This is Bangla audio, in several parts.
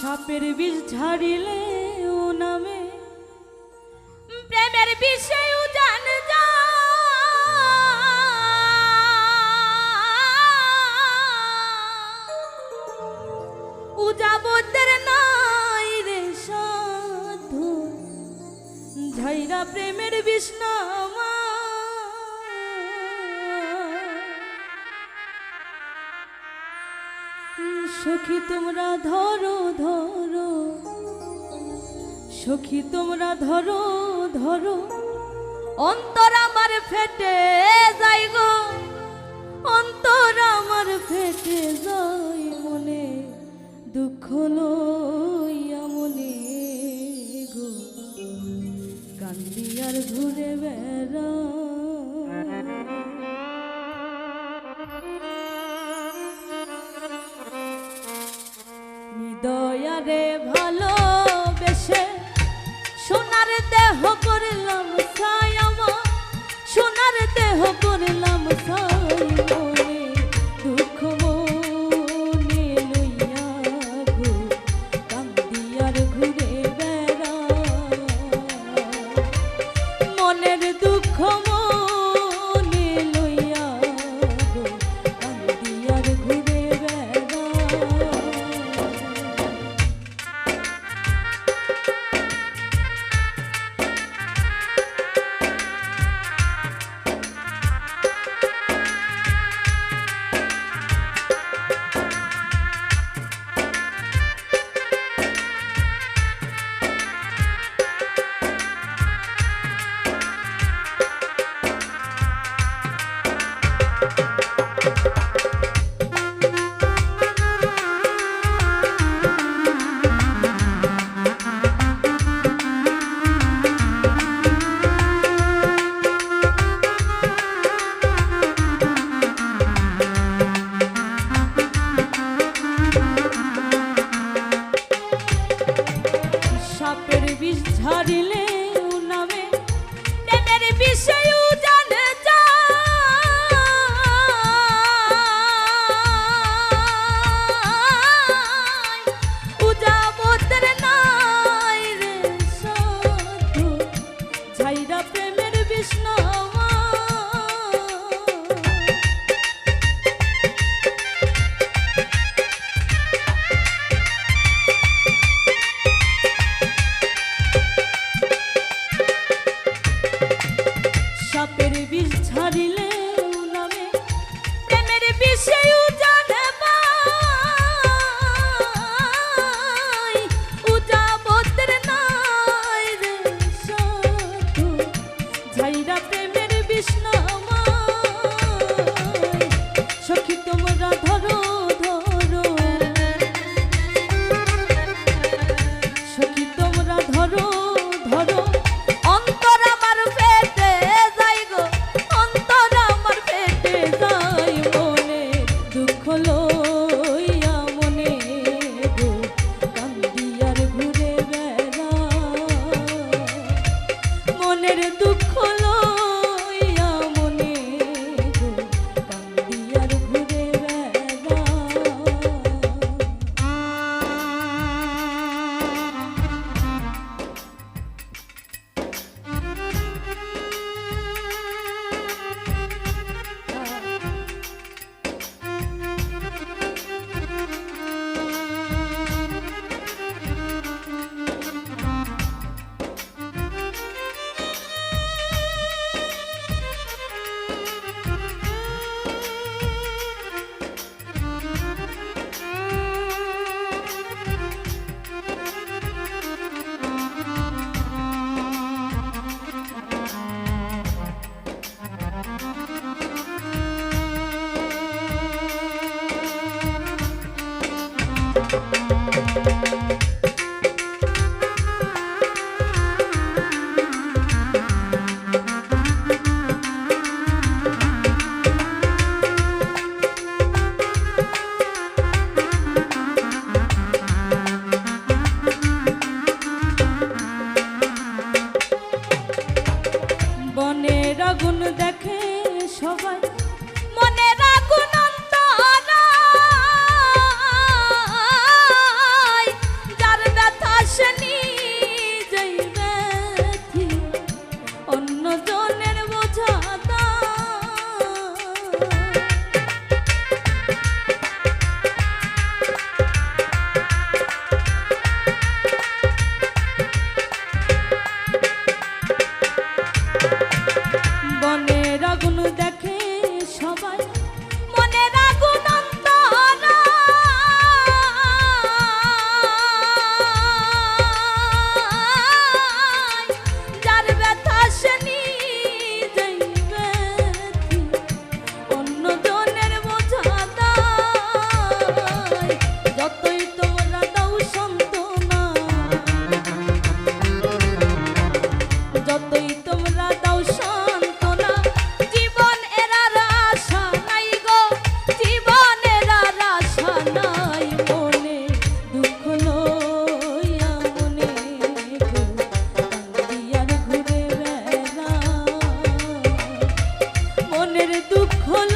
সাপের বিষ ঝাড়িলে ও নামে। প্রেমের বিষয় জান যা উজাবতের নাই রে সাধু। ঝাইরা প্রেমের সখী তোমরা ধরো ধরো। সখী তোমরা ধরো ধরো। অন্তর আমার ফেটে যাই গো। অন্তর আমার ফেটে যাই মনে। দুঃখ লইয়া মনে গো। কান্দি আর ঘুরে বেড়া দেহ করলাম ছায়ামা সোনার দেহ করলাম ছাই মনের দুঃখ ল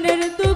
জীবনের দু